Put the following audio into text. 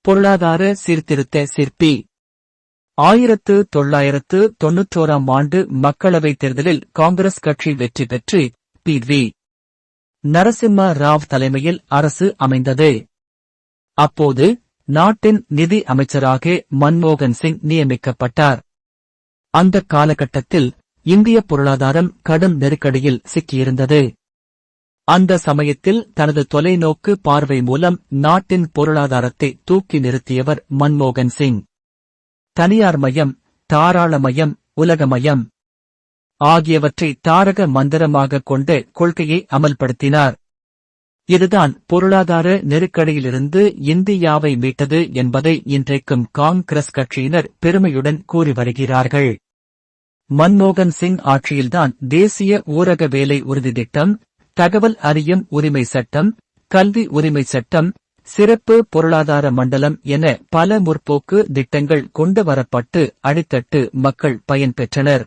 பொருளாதார சீர்திருத்த சிற்பி. ஆயிரத்து தொள்ளாயிரத்து தொன்னூற்றோராம் ஆண்டு மக்களவைத் தேர்தலில் காங்கிரஸ் கட்சி வெற்றி பெற்று பி. வி. நரசிம்ம ராவ் தலைமையில் அரசு அமைந்தது. அப்போது நாட்டின் நிதி அமைச்சராக மன்மோகன் சிங் நியமிக்கப்பட்டார். அந்த காலகட்டத்தில் இந்திய பொருளாதாரம் கடும் நெருக்கடியில் சிக்கியிருந்தது. அந்த சமயத்தில் தனது தொலைநோக்கு பார்வை மூலம் நாட்டின் பொருளாதாரத்தை தூக்கி நிறுத்தியவர் மன்மோகன் சிங். தனியார் மயம் தாராளமயம் உலகமயம் ஆகியவற்றை தாரக மந்திரமாக கொண்டு கொள்கையை அமல்படுத்தினார். இதுதான் பொருளாதார நெருக்கடியிலிருந்து இந்தியாவை மீட்டது என்பதை இன்றைக்கும் காங்கிரஸ் கட்சியினர் பெருமையுடன் கூறி வருகிறார்கள். மன்மோகன் சிங் ஆட்சியில்தான் தேசிய ஊரக வேலை உறுதி திட்டம் தகவல் அறியும் உரிமை சட்டம் கல்வி உரிமை சட்டம் சிறப்பு பொருளாதார மண்டலம் என பல முற்போக்கு திட்டங்கள் கொண்டு வரப்பட்டு அடித்தட்டு மக்கள் பயன்பெற்றனர்.